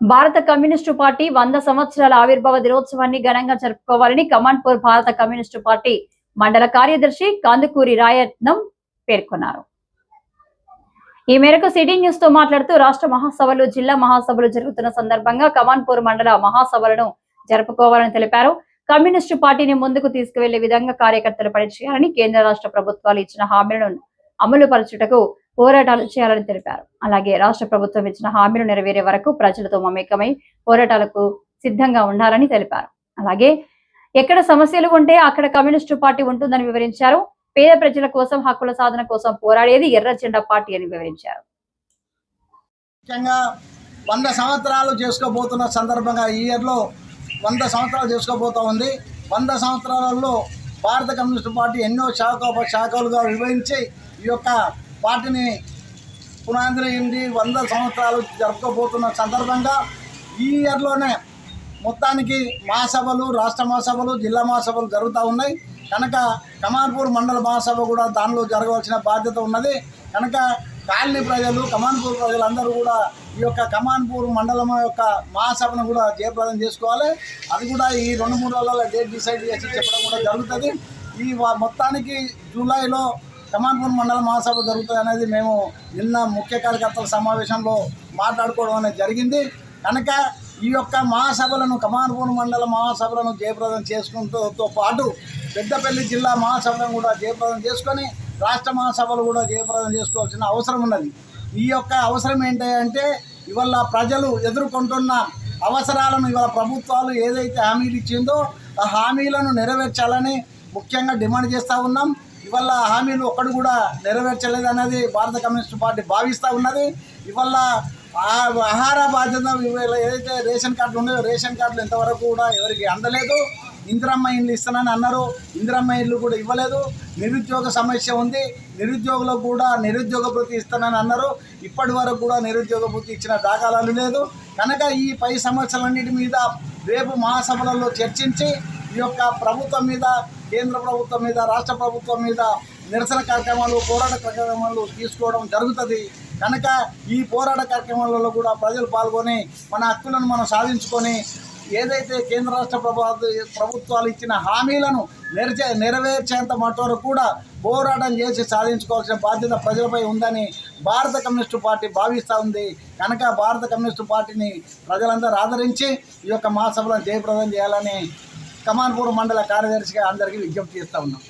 భారత communist party వంద సంవత్సరాల ఆవిర్భావ దినోత్సవాన్ని ఘనంగా జరుపుకోవాలని కమాండ్పూర్ భారత కమ్యూనిస్టు పార్టీ మండల కార్యదర్శి కందుకూరి రాయత్నం పేర్కొన్నారు. ఈ మేరకు సిటీ న్యూస్తో మాట్లాడుతూ రాష్ట్ర మహాసభలు జిల్లా మహాసభలు జరుగుతున్న సందర్భంగా కమాన్పూర్ మండల మహాసభలను జరుపుకోవాలని తెలిపారు. కమ్యూనిస్టు పార్టీని ముందుకు తీసుకువెళ్ళే విధంగా కార్యకర్తలు పనిచేయాలని కేంద్ర రాష్ట్ర ప్రభుత్వాలు ఇచ్చిన హామీలను అమలు పరచుటకు పోరాటాలు చేయాలని తెలిపారు. అలాగే రాష్ట్ర ప్రభుత్వం ఇచ్చిన హామీలు నెరవేరే వరకు ప్రజలతో మమేకమై పోరాటాలకు సిద్ధంగా ఉండాలని తెలిపారు. అలాగే ఎక్కడ సమస్యలు ఉంటే అక్కడ కమ్యూనిస్టు పార్టీ ఉంటుందని వివరించారు. పేద ప్రజల కోసం హక్కుల సాధన కోసం పోరాడేది ఎర్ర జెండా పార్టీ అని వివరించారు. ముఖ్యంగా వంద సంవత్సరాలు చేసుకోబోతున్న సందర్భంగా ఈ ఇయర్లో వంద సంవత్సరాలు చేసుకోబోతూ ఉంది. వంద సంవత్సరాలలో భారత కమ్యూనిస్టు పార్టీ ఎన్నో శాఖ శాఖలుగా విభజించి ఈ యొక్క వాటిని పునాదింది వంద సంవత్సరాలు జరుపుకోబోతున్న సందర్భంగా ఈ ఇయర్లోనే మొత్తానికి మహాసభలు రాష్ట్ర మహాసభలు జిల్లా మహాసభలు జరుగుతూ ఉన్నాయి. కనుక కమాన్పూర్ మండల మహాసభ కూడా దానిలో జరగవలసిన బాధ్యత ఉన్నది. కనుక కాలనీ ప్రజలు కమాన్పూర్ ప్రజలందరూ కూడా ఈ యొక్క కమాన్పూర్ మండలం యొక్క మహాసభను కూడా జయప్రదం చేసుకోవాలి. అది కూడా ఈ రెండు మూడు రోజుల డేట్ డిసైడ్ చేసి చెప్పడం కూడా జరుగుతుంది. ఈ మొత్తానికి జూలైలో కమాన్పూర్ మండల మహాసభ జరుగుతుంది అనేది మేము నిన్న ముఖ్య కార్యకర్తల సమావేశంలో మాట్లాడుకోవడం అనేది జరిగింది. కనుక ఈ యొక్క మహాసభలను కమాన్పూర్ మండల మహాసభలను జయప్రదం చేసుకుంటూతో పాటు పెద్దపల్లి జిల్లా మహాసభలను కూడా జయప్రదం చేసుకొని రాష్ట్ర మహాసభలు కూడా జయప్రదం చేసుకోవాల్సిన అవసరం ఉన్నది. ఈ యొక్క అవసరం ఏంటి అంటే ఇవాళ ప్రజలు ఎదుర్కొంటున్న అవసరాలను ఇవాళ ప్రభుత్వాలు ఏదైతే హామీలు ఇచ్చిందో ఆ హామీలను నెరవేర్చాలని ముఖ్యంగా డిమాండ్ చేస్తూ ఉన్నాం. ఇవాళ హామీలు ఒక్కడు కూడా నెరవేర్చలేదు అనేది భారత కమ్యూనిస్ట్ పార్టీ భావిస్తూ ఉన్నది. ఇవాళ ఆహార బాధ్యత ఏదైతే రేషన్ కార్డులు ఉన్నాయో రేషన్ కార్డులు ఇంతవరకు కూడా ఎవరికి అందలేదు. ఇందిరమ్మ ఇల్లు ఇస్తానని అన్నారు. ఇందిరమ్మ ఇల్లు కూడా ఇవ్వలేదు. నిరుద్యోగ సమస్య ఉంది. నిరుద్యోగులకు కూడా నిరుద్యోగ భృతి ఇస్తానని అన్నారు. ఇప్పటి వరకు కూడా నిరుద్యోగ భృతి ఇచ్చిన దాఖలాలు లేదు. కనుక ఈ పై సమస్యలన్నిటి మీద రేపు మహాసభలలో చర్చించి ఈ యొక్క ప్రభుత్వం మీద కేంద్ర ప్రభుత్వం మీద రాష్ట్ర ప్రభుత్వం మీద నిరసన కార్యక్రమాలు పోరాట కార్యక్రమాలు తీసుకోవడం జరుగుతుంది. కనుక ఈ పోరాట కార్యక్రమాలలో కూడా ప్రజలు పాల్గొని మన హక్కులను మనం సాధించుకొని ఏదైతే కేంద్ర రాష్ట్ర ప్రభుత్వాలు ఇచ్చిన హామీలను నెరచే నెరవేర్చేంత మటు కూడా పోరాటం చేసి సాధించుకోవాల్సిన బాధ్యత ప్రజలపై ఉందని భారత కమ్యూనిస్టు పార్టీ భావిస్తూ ఉంది. కనుక భారత కమ్యూనిస్టు పార్టీని ప్రజలందరూ ఆదరించి ఈ యొక్క మహాసభలను జయప్రదం చేయాలని కమాన్పూర్ మండల కార్యదర్శిగా అందరికీ విజ్ఞప్తి చేస్తూ ఉన్నాం.